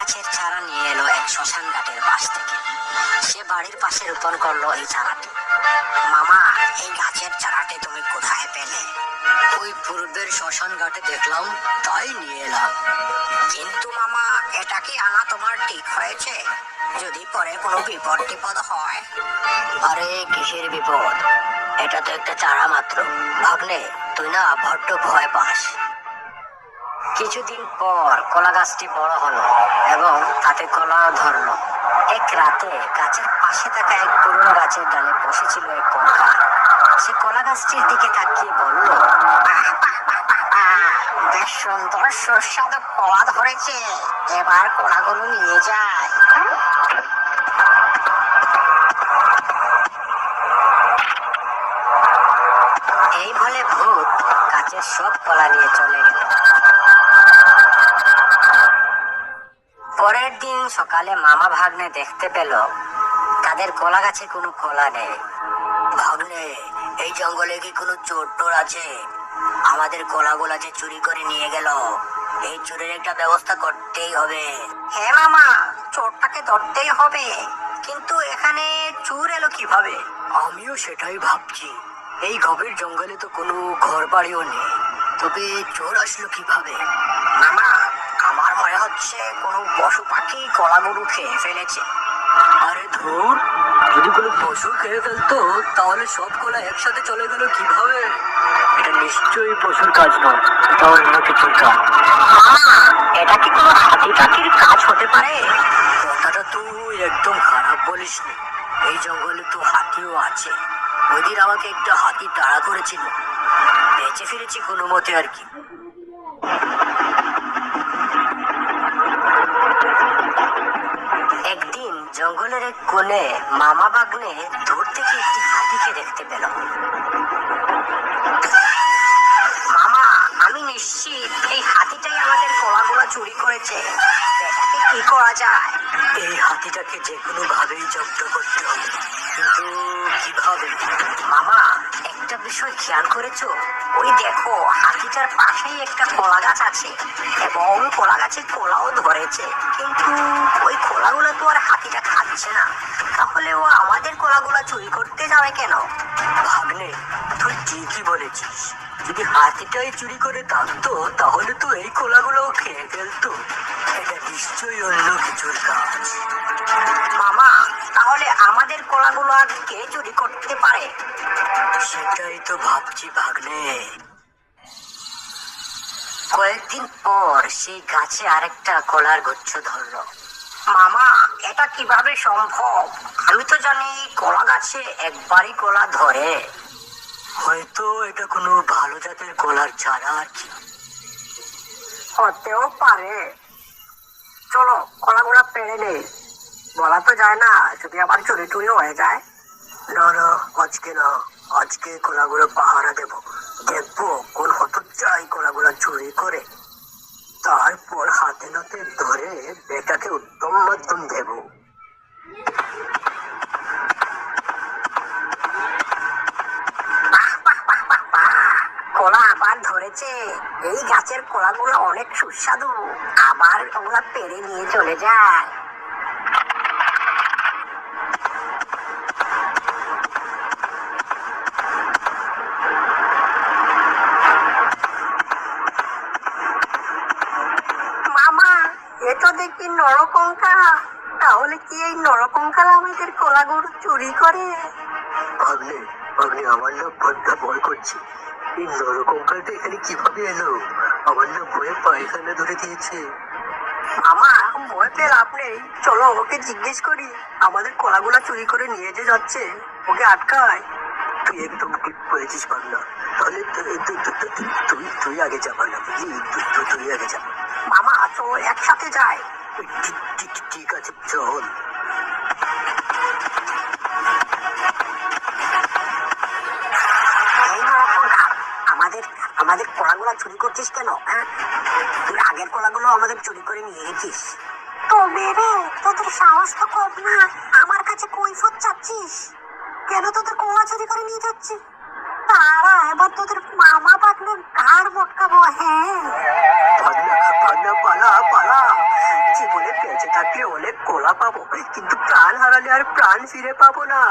গাছের চারা নিয়ে এলো এক শ্মশান ঘাটের পাশ থেকে। সে বাড়ির পাশে রোপণ করল এই চারাটি। মামা, এই গাছের চারাটি তুমি কোথায় পেলে? ওই পূর্বের শ্মশান ঘাটে দেখলাম, তাই নিয়ে এলাম। কিন্তু মামা, এটা কি আনা তোমার ঠিক হয়েছে? যদি পরে কোনো বিপদ টিপদ হয়? আরে, কিসের বিপদ? এটা তো একটা চারা মাত্র। ভাগ্নে, তুই না বড্ড ভয় পাস। কিছুদিন পর কলা গাছটি বড় হলো এবং তাতে কলা ধরলো। এক রাতে গাছের পাশে থাকা এক পুরনো গাছের ডালে বসেছিল এক কঙ্কাল। সে কলা গাছটির দিকে তাকিয়ে বলল "বাহ, বাহ, বাহ, বাহ, বাহ, বেশ সুন্দর সুস্বাদু কলা ধরেছে। এবার কলাগুলো নিয়ে যায় এই বলে ভূত গাছের সব কলা নিয়ে চলে গেল পরের দিন সকালে মামা ভাগ্নে দেখতে পেল। তাদের কলা গাছে কোনো কলা নেই। ভাগ্নে, এই জঙ্গলে কি কোনো চোর টোর আছে? আমাদের কলাগুলা যে চুরি করে নিয়ে গেল, এই চুরির একটা ব্যবস্থা করতেই হবে। হ্যাঁ মামা, চোরটাকে ধরতেই হবে। কিন্তু এখানে চোর এলো কীভাবে? আমিও সেটাই ভাবছি। এই গভীর জঙ্গলে তো কোনো ঘর বাড়িও নেই। তবে চোর আসলো কীভাবে? মামা হচ্ছে কোনো পশু পাখি কলা গরু খেয়ে ফেলেছে। আরে ধুর, যদি কোনো পশু খেয়ে ফেলতো, তাহলে সব কলা একসাথে চলে গেল কীভাবে? এটা নিশ্চয়ই পশুর কাজ নয়, এটা অন্য কিছুর কাজ। এটা কি কোনো হাতি পাখির কাজ হতে পারে? কথাটা তুই একদম খারাপ বলিস এই জঙ্গলে তো হাতিও আছে। ওই দিন আমাকে একটা হাতি তাড়া করেছিল। বেঁচে ফিরেছি কোনো মতে আর কি। জঙ্গলের এক কোণে মামা বাগনে দূর থেকে একটি হাতিকে দেখতে পেল। মামা, আমি নিশ্চিত এই হাতিটাই আমাদের কলাগুলো চুরি করেছে। কি করা যায়? এই হাতিটাকে যে কোনো ভাবেই জব্দ করতে হবে। কিন্তু কীভাবে? বিষয় খেয়াল করেছ? ওই দেখো, হাতিটার পাশেই একটা কলা গাছ আছে এবং কলা গাছে কলাও ধরেছে। কিন্তু ওই কলাগুলো তো আর হাতিটা খাচ্ছে না। তাহলে ও আমাদের কলাগুলো চুরি করতে যাবে কেন? ভাগ্নে, তুই ঠিকই বলেছিস। যদি হাতিটাই চুরি করে থাকতো তাহলে তো এই কলাগুলো খেয়ে ফেলতো। এটা নিশ্চয়ই অন্য কিছুর কাজ মামা তাহলে আমাদের কলাগুলো আর কে চুরি করতে পারে? সেটাই তো ভাবছি ভাগ্নে। কয়েকদিন পর সেই গাছে আরেকটা কলার গুচ্ছ ধরলো। মামা এটা কীভাবে সম্ভব? আমি তো জানি কলা গাছে একবারই কলা ধরে। হয়তো এটা কোনো ভালো জাতের কলার চারা আর কি। হতেও পারে। চলো কলাগুলা পেড়ে নেই। বলা তো যায় না, যদি আবার চুরি টুরি হয়ে যায়। না না, আজকে না, আজকে কলাগুলো পাহারা দেব। দেখব কোন এই গাছের কলাগুলো অনেক সুস্বাদু। আবার ওগুলা পেরে নিয়ে চলে যায়। মামা এটা দেখি নরকঙ্কা তাহলে কি এই নরকঙ্কাল আমাদের কলাগুলো চুরি করে? ভাগ্নে ভাগ্নে, আমার না বড্ড ভয় করছে। এই নরকঙ্কালটা এখানে কীভাবে এলো? আমার না ভয়ে পায়খানা ধরে দিয়েছে। মামা ভয় পেয়ে লাভ নেই। চলো ওকে জিজ্ঞেস করি আমাদের কলাগুলা চুরি করে নিয়ে যে যাচ্ছে ওকে আটকায়। তুই একদম ঠিক বলেছিস ভাবনা তাহলে তু- তু- তু- তু- তু- তুই তুই আগে যা ভাবনা বুঝলি? তুই আগে যা। মামা চলো একসাথে যায় ঠিক আছে চল। আমাদের কলাগুলা চুরি করছিস কেন হ্যাঁ? তুই আগের কলাগুলো আমাদের চুরি করে নিয়ে গেছিস তবে রে তোদের সাহস তো কম না আমার কাছে কৈফত চাচ্ছিস। কেন তোদের কলা চুরি করে নিয়ে যাচ্ছি? তারা এবার তোদের মামা পাটনের ঘাড় মটকাবো হ্যাঁ? পালা পালা। জীবনে বেঁচে থাকলে অনেক কলা পাবো কিন্তু প্রাণ হারালে আর প্রাণ ফিরে পাবো না।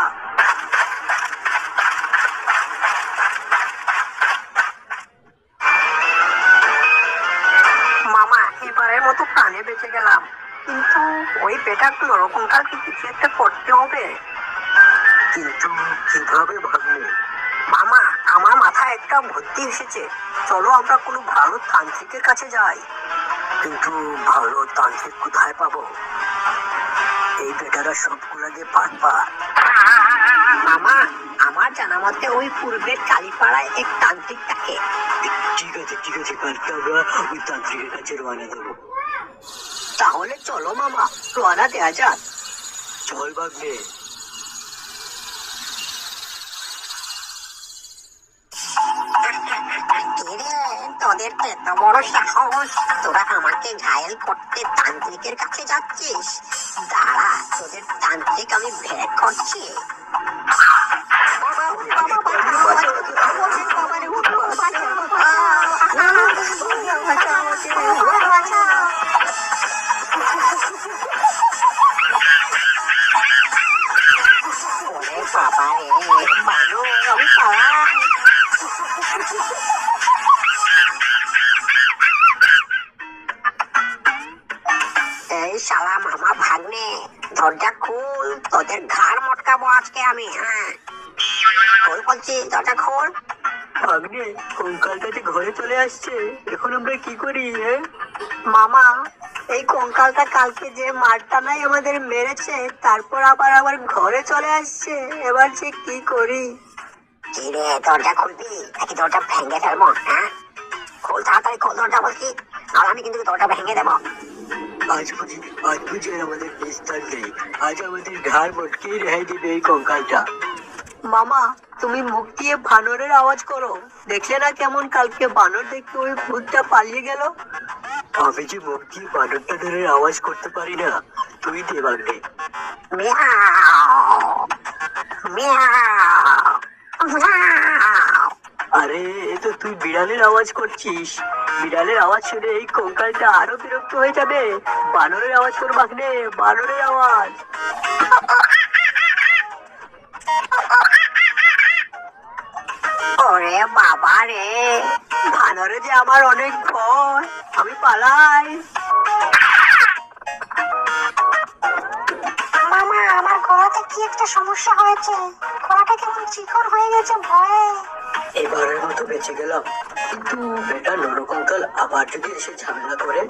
ওই বেটা নরকঙ্কালকে কিছু একটা করতে হবে? কিন্তু কীভাবে ভাবলে মামা আমার মাথায় একটা বুদ্ধি এসেছে। চলো আমরা কোনো ভালো তান্ত্রিকের কাছে যাই। কিন্তু ভালো তান্ত্রিক কোথায় পাবো? এই বেটারা সবগুলা দিয়ে পাট পাট মামা আমার জানা মতে ওই পূর্বের কালীপাড়ায় এক তান্ত্রিক থাকে। ঠিক আছে ঠিক আছে কালকে আমরা ওই তান্ত্রিকের কাছে রওনা দেবো। তাহলে চলো মামা রওনা দেওয়া যাক চল ভাগ্নে তোদের তো এত বড় সাহস তোরা আমাকে ঘায়েল করতে তান্ত্রিকের কাছে যাচ্ছিস দাঁড়া তোদের তান্ত্রিক আমি ভেদ করছি ওরে আজকে আমি হ্যাঁ। বলছি দরজা খোল। ভাগ্নে কঙ্কালটা যে ঘরে চলে আসছে এখন আমরা কি করি মামা এই কঙ্কালটা কালকে যে মারটা নাই আমাদের মেরেছে তারপর আবার আবার ঘরে চলে আসছে এবার যে কি করি? কি রে দরজা খুলবি? নাকি দরজা ভেঙে ফেলব হ্যাঁ? খোল তাড়াতাড়ি খোল দরজা বলছি আর আমি কিন্তু দরজা ভেঙে দেবো। আজ বুঝি আজ বুঝি আমাদের বিস্তার নেই আজ আমাদের ঘাড় মটকে রেহাই দিবে এই কঙ্কালটা। মামা তুমি মুখ দিয়ে বানরের আওয়াজ করো। দেখলে না কেমন কালকে বানর দেখতে ওই ভূতটা পালিয়ে গেল? আমি যে মুখ দিয়ে বানরটা ধরে আওয়াজ করতে পারি না। তুই দে বাগনে আরে এ তো তুই বিড়ালের আওয়াজ করছিস। বিড়ালের আওয়াজ শুনে এই কঙ্কালটা আরও বিরক্ত হয়ে যাবে। বানরের আওয়াজ কর বাগনে বানরের আওয়াজ। ওরে বাবা রে, বানরে যে আমার অনেক ভয়। আমি পালাই। মামা, আমার গলাতে কি একটা সমস্যা হয়েছে? গলাটা কেমন চিকন হয়ে গেছে ভয়ে। এবারের মতো বেঁচে গেলাম। কিন্তু বেটা নরকঙ্কাল আবার যদি এসে ঝামেলা করে?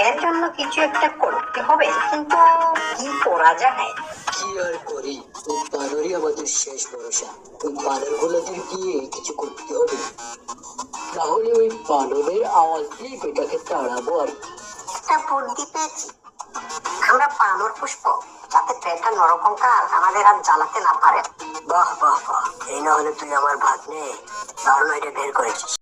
এর জন্য কিছু একটা করতে হবে কিন্তু কি করা যায়? কি আর করি? ওই বানরই আমাদের শেষ ভরসা। ওই বানর গুলোদের গিয়ে কিছু করতে হবে। তাহলে ওই বানরের আওয়াজ দিয়ে বেটাকে তাড়াবো আর একটা বুদ্ধি পেয়েছি। আমরা বানর পুষ্প যাতে পেটটা নরকঙ্কাল আমাদের আর জ্বালাতে না পারে। বাহ বাহ বাহ। এই না হলে তুই আমার ভাগ্নে দারুণ এটা বের করেছিস।